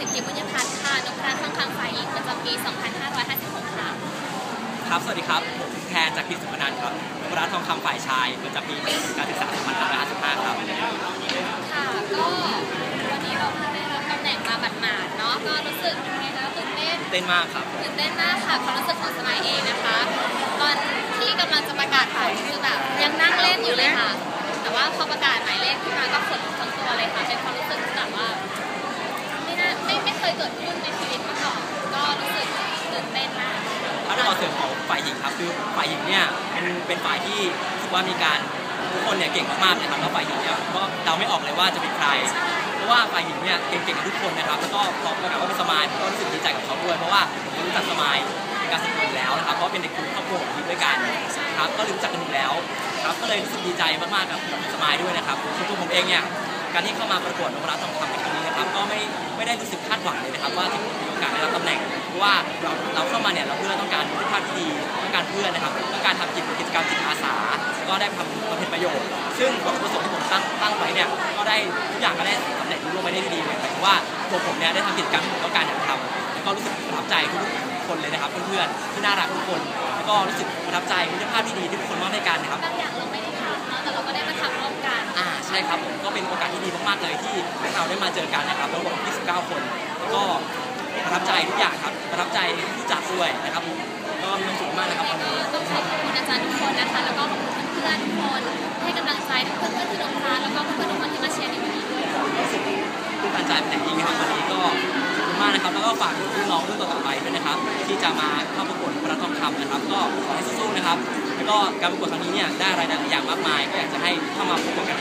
สิทธิบุญญพัฒน์ค่ะนพรัตน์ทองคำฝ่ายหญิงประจำปี 2556 ค่ะ ครับ สวัสดีครับผมแทนจากพิสุพนันท์ครับวรัตน์ทองคำฝ่ายชายประจำปีการศึกษา2555ครับ ค่ะ ก็วันนี้เราเพิ่งได้รับตำแหน่งมาบัดหมาดๆเนาะ ก็รู้สึกยังไงนะตื่นเต้น เต้นมากครับ ตื่นเต้นมากค่ะความรู้สึกของสมัยเองนะคะ ตอนที่กำลังจะประกาศผลคือแบบยังนั่งเล่นอยู่เลยค่ะ แต่ว่าพอประกาศหมายเลขขึ้นมาก็ขน เคยเกิดขึ้นในชีวิตมาก่อนก็รู้สึกตื่นเต้นมากถ้าเราเสริมของฝ่ายหญิงครับคือฝ่ายหญิงเนี่ยเป็นเป็นฝ่ายที่รู้สึกว่ามีการทุกคนเนี่ยเก่งมากๆเลยครับแล้วฝ่ายหญิงเนี่ยก็เดาไม่ออกเลยว่าจะเป็นใคร เพราะว่าฝ่ายหญิงเนี่ยเก่งๆกันทุกคนนะครับแล้วก็พอประกาศว่าเป็นสมายก็รู้สึกดีใจกับเขาด้วยเพราะว่าผมรู้จักสมายในการศึกษาอยู่แล้วนะครับเพราะเป็นเด็กกลุ่มครอบครัวของทีด้วยกันครับก็รู้จักกันอยู่แล้วครับก็เลยรู้สึกดีใจมากๆกับสมายด้วยนะครับส่วนตัวผมเองเนี่ยการที่เข้ามาประกวดนวรัตน์ทองคำในครั้งนี้ นะครับก็ไม่ไม่ได้รู้สึกคาดหวังเลยนะครับ ว่าจะมีโอกาสได้รับตำแหน่งเพราะว่าเราเราเข้ามาเนี่ยเราเพื่อต้องการคุณภาพที่ดีต้องการเพื่อนนะครับต้องการทำกิจกิจกรรมจิตอาสาก็ได้ทำบำเพ็ญประโยชน์ ซึ่งวัตถุประสงค์ที่ผมตั้งตั้งไว้เนี่ยก็ได้ทุกอย่างก็ได้สำเร็จรุ่งไปได้ดีเลยหมายถึงว่าตัวผมเนี่ยได้ทำกิจกรรมที่ต้องการอยากทำแล้วก็รู้สึกประทับใจทุกคนเลยนะครับเพื่อนๆที่น่ารักทุกคนแล้วก็รู้สึกประทับใจมิตรภาพที่ดีที่ทุกคนมอบให้กันนะครับ ครับผมก็เป็นโอกาสที่ดีมากๆเลยที่เราได้มาเจอกันนะครับทั้งหมด29 คนแล้วก็ประทับใจทุกอย่างครับประทับใจผู้จัดด้วยนะครับผมก็มีความสุขมากนะครับวันนี้ต้องขอบคุณอาจารย์ทุกคนนะคะ แล้วก็ขอบคุณเพื่อนๆทุกคนให้กำลังใจทุกเพื่อนๆที่ลงทานแล้วก็เพื่อนๆทุกคนที่มาเชียร์ในวันนี้ด้วยรู้สึกตื้นตันใจเป็นอย่างยิ่งนะครับวันนี้ก็ขอบคุณมากนะครับ แล้วก็ฝากรุ่นน้องรุ่นต่อๆไปด้วยนะครับ ที่จะมาเข้าประกวดพระทองคำนะครับ ก็ขอให้สู้ๆนะครับ แล้วก็การประกวดครั้งนี้เนี่ยได้รายได้หลายอย่างมากมาย ก็อยากจะให้เข้ามาประกวดกัน